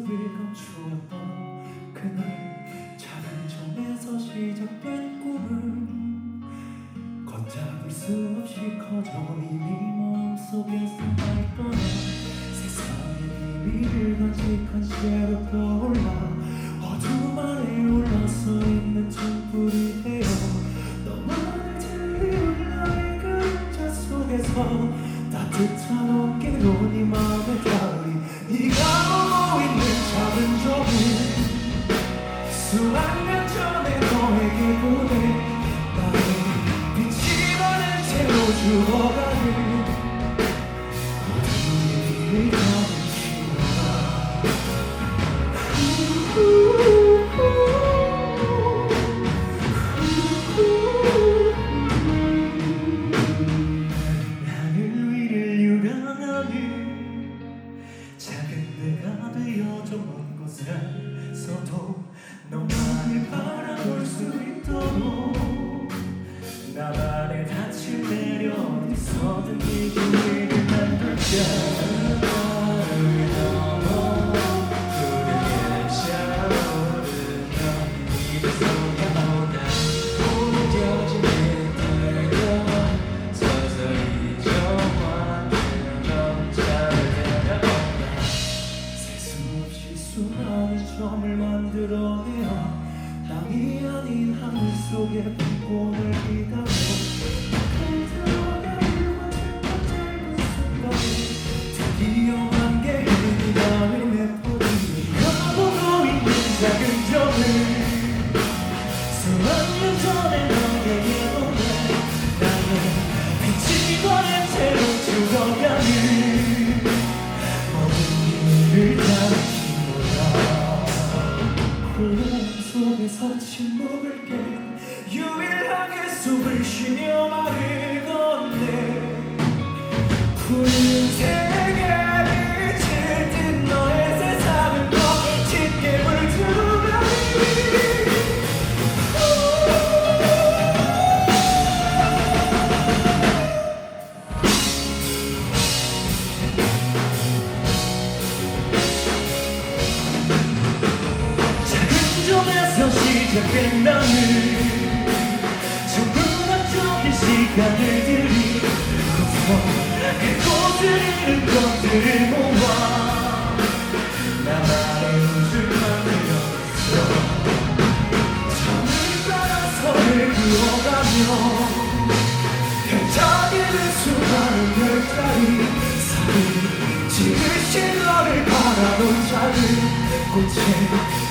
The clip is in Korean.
멈추었던 그날 작은 점에서 시작된 꿈은 걷잡을 수 없이 커져 이미 마음속에서 날 떠나 세상의 비밀을 간직한 채로 떠올라 너에게 보낸 나의 빛이 나는 채로 죽어가는 어둠의 길을 작은 배가 되어져 먼 곳에 서도 수많은 점을 만들어내어 땅이 아닌 하늘 속에 불꽃을 기다려 일을 다시 몰라 홀로 속에서 침묵을 깬 유일하게 숨을 쉬며 말을 건네 푸른색 시작된 나는 충분한 시간을 들이고서 그곳을 잃은 것들을 모아 나만의 우주를 만들었어 점을 따라 선을 그어가며 펼쳐지는 수많은 별자리 사이 지그시 너를 바라본 작은 꽃에